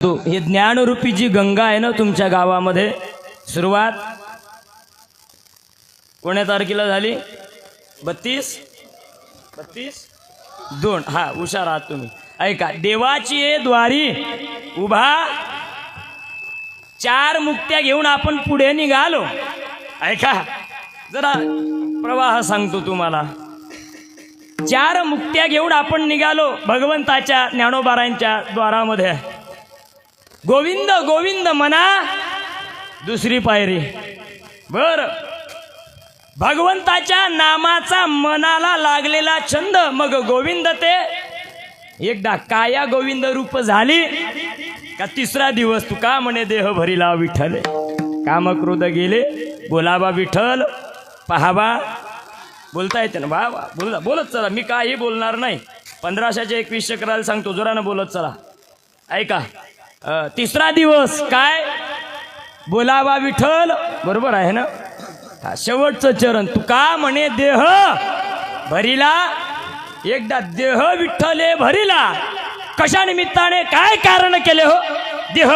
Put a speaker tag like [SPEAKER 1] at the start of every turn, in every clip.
[SPEAKER 1] तो हे ज्ञानरूपी जी गंगा आहे ना तुमच्या गावामध्ये सुरुवात कोण्या तारखेला झाली? बत्तीस? बत्तीस? दोन. हा हुशार आहात तुम्ही. ऐका देवाची द्वारी उभा चार मुक्त्या घेऊन आपण पुढे निघालो. ऐका जरा प्रवाह सांगतो तुम्हाला. चार मुक्त्या घेऊन आपण निघालो भगवंताच्या ज्ञानोबारांच्या द्वारामध्ये. गोविंद गोविंद म्हणा दुसरी पायरी. बर. भगवंताच्या नामाचा मनाला लागलेला छंद मग गोविंद ते. एकदा काया गोविंद रूप झाली का तिसरा दिवस तू का म्हणे देह भरीला विठ्ठल. कामक्रोध गेले बोलावा विठ्ठल पहावा. बोलता येते ना वा वा बोला बोलत चला मी काही बोलणार नाही. पंधराशेच्या एकवीसशे करायला सांगतो जोरानं बोलत चला. ऐका तिसरा दिवस काय? बोलावा विठ्ठल. बरोबर आहे ना? हा शेवटचं चरण. तू का म्हणे देह भरिला. एकदा देह विठ्ठले भरिला. कशा निमित्ताने काय कारण केले हो? देह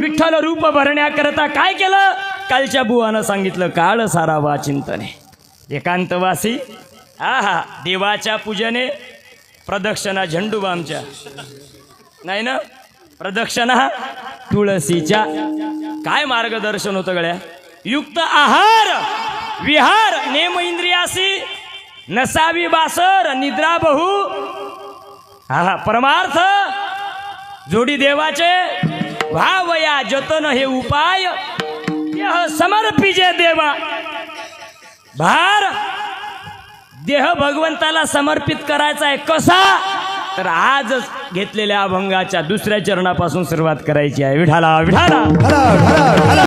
[SPEAKER 1] विठ्ठल रूप भरण्याकरता काय केलं? कालच्या बुवानं सांगितलं काळ सारावा चिंतने. एकांतवासी हा हा देवाच्या पूजेने प्रदक्षिणा झेंडूबामच्या. नाही ना? प्रदक्षिणा तुळशीच्या. काय मार्गदर्शन होतं गळ्या युक्त आहार विहार नेम इंद्रियासी नसावी बासर निद्रा बहु. हा हा परमार्थ. जोडी देवाचे. भावया जतन हे उपाय. देह समर्पिजे देवा. भार. देह भगवंताला समर्पित करायचा आहे. कसा? तर आजच घेतलेल्या अभंगाच्या दुसऱ्या चरणापासून सुरुवात करायची आहे. विठाला विठाला!